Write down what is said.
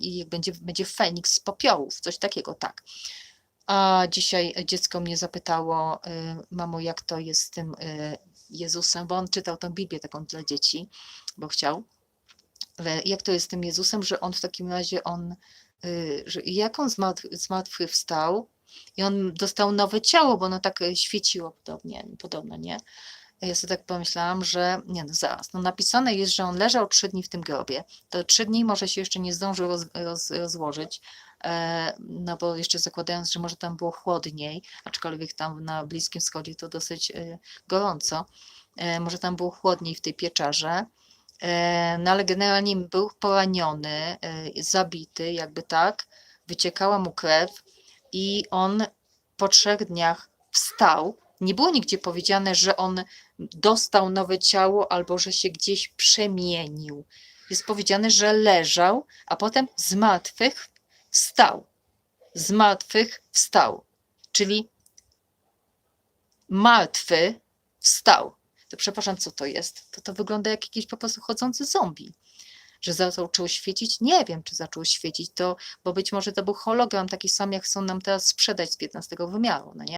i będzie, będzie Feniks z popiołów, coś takiego, tak. A dzisiaj dziecko mnie zapytało, y, mamo, jak to jest z tym y, Jezusem, bo on czytał tę Biblię taką dla dzieci, bo chciał. Jak to jest z tym Jezusem, że on w takim razie, on, y, że jak on zmartw- zmartwychwstał i on dostał nowe ciało, bo ono tak świeciło podobnie, podobno, nie? Ja sobie tak pomyślałam, że nie no zaraz, no napisane jest, że on leżał trzy dni w tym grobie, to trzy dni może się jeszcze nie zdążył roz, roz, rozłożyć, e, no bo jeszcze zakładając, że może tam było chłodniej, aczkolwiek tam na Bliskim Wschodzie to dosyć e, gorąco, e, może tam było chłodniej w tej pieczarze, no ale generalnie był poraniony, zabity, jakby tak, wyciekała mu krew i on po trzech dniach wstał. Nie było nigdzie powiedziane, że on dostał nowe ciało albo że się gdzieś przemienił. Jest powiedziane, że leżał, a potem z martwych wstał. Z martwych wstał. Czyli martwy wstał. To przepraszam, co to jest? To to wygląda jak jakiś po prostu chodzący zombie. Że zaczął świecić? Nie wiem, czy zaczął świecić to, bo być może to był hologram taki sam, jak chcą nam teraz sprzedać z 15 wymiaru, no nie?